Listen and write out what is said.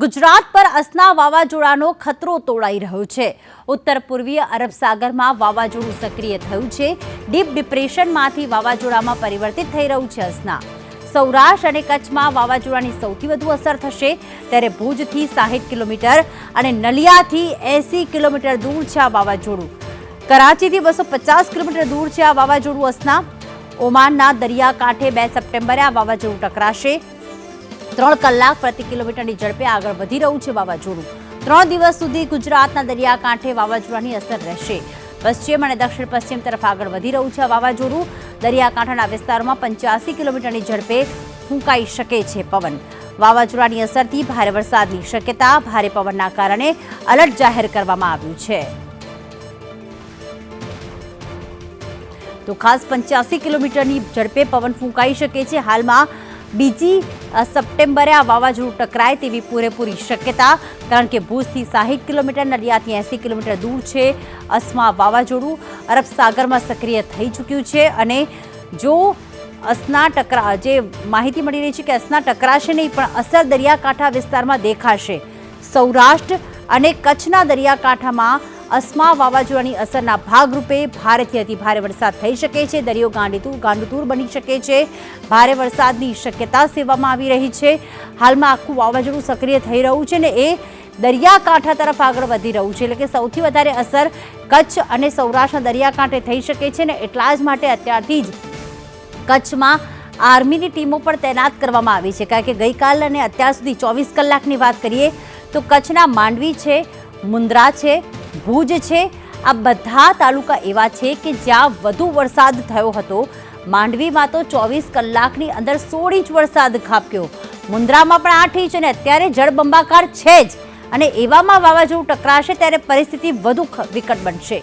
ગુજરાત પર અસના વાવાઝોડાનો ખતરો તોડાઈ રહ્યો છે. ઉત્તર પૂર્વીય અરબ સાગરમાં વાવાઝોડું સક્રિય થયું છે. ડીપ ડિપ્રેશનમાંથી વાવાઝોડામાં પરિવર્તિત થઈ રહ્યું છે અસના. સૌરાષ્ટ્ર અને કચ્છમાં વાવાઝોડાની સૌથી વધુ અસર થશે. ત્યારે ભુજથી સાહીઠ કિલોમીટર અને નલિયાથી એંસી કિલોમીટર દૂર છે આ વાવાઝોડું. કરાચીથી બસો પચાસ કિલોમીટર દૂર છે આ વાવાઝોડું અસના. ઓમાનના દરિયાકાંઠે બે સપ્ટેમ્બરે આ વાવાઝોડું ટકરાશે. ત્રણ કલાક પ્રતિ કિલોમીટરની ઝડપે આગળ વધી રહ્યું છે વાવાઝોડું. ત્રણ દિવસ સુધી ગુજરાતના દરિયાકાંઠે વાવાઝોડાની અસર રહેશે. પશ્ચિમ અને દક્ષિણ પશ્ચિમ તરફ આગળ વધી રહ્યું છે વાવાઝોડું. દરિયાકાંઠાના વિસ્તારોમાં પંચ્યાસી કિલોમીટરની ઝડપે ફૂંકાઈ શકે છે પવન. વાવાઝોડાની અસરથી ભારે વરસાદની શક્યતા ભારે પવનના કારણે અલર્ટ જાહેર કરવામાં આવ્યું છે. તો ખાસ પંચ્યાસી કિલોમીટરની ઝડપે પવન ફૂંકાઈ શકે છે. હાલમાં બીજી સપ્ટેમ્બરે આ વાવાઝોડું ટકરાય તેવી પૂરેપૂરી શક્યતા, કારણ કે ભુજથી સાહીઠ કિલોમીટર, નડિયાદથી એંસી કિલોમીટર દૂર છે અસમા વાવાઝોડું. અરબ સાગરમાં સક્રિય થઈ ચૂક્યું છે અને જો અસના ટકરા, જે માહિતી મળી રહી છે કે અસના ટકરાશે નહીં, પણ અસર દરિયાકાંઠા વિસ્તારમાં દેખાશે. સૌરાષ્ટ્ર અને કચ્છના દરિયાકાંઠામાં અસ્મા વાવાઝોડાની અસરના ભાગરૂપે ભારેથી અતિભારે વરસાદ થઈ શકે છે. દરિયો ગાંડીતુર ગાંડુતુર બની શકે છે. ભારે વરસાદની શક્યતા સેવામાં આવી રહી છે. હાલમાં આખું વાવાઝોડું સક્રિય થઈ રહ્યું છે ને એ દરિયાકાંઠા તરફ આગળ વધી રહ્યું છે. એટલે કે સૌથી વધારે અસર કચ્છ અને સૌરાષ્ટ્રના દરિયાકાંઠે થઈ શકે છે ને એટલા જ માટે અત્યારથી જ કચ્છમાં આર્મીની ટીમો પણ તૈનાત કરવામાં આવી છે. કારણ કે ગઈકાલ અને અત્યાર સુધી ચોવીસ કલાકની વાત કરીએ તો કચ્છના માંડવી છે મુન્દ્રા છે ભુજ છે. આ બધા તાલુકા એવા છે કે જ્યાં વધુ વરસાદ થયો હતો. માંડવીમાં તો ચોવીસ કલાકની અંદર સોળ ઇંચ વરસાદ ખાબક્યો. મુન્દ્રામાં પણ આઠ ઇંચ અને અત્યારે જળબંબાકાર છે જ. અને એવામાં વાવાઝોડું ટકરાશે ત્યારે પરિસ્થિતિ વધુ વિકટ બનશે.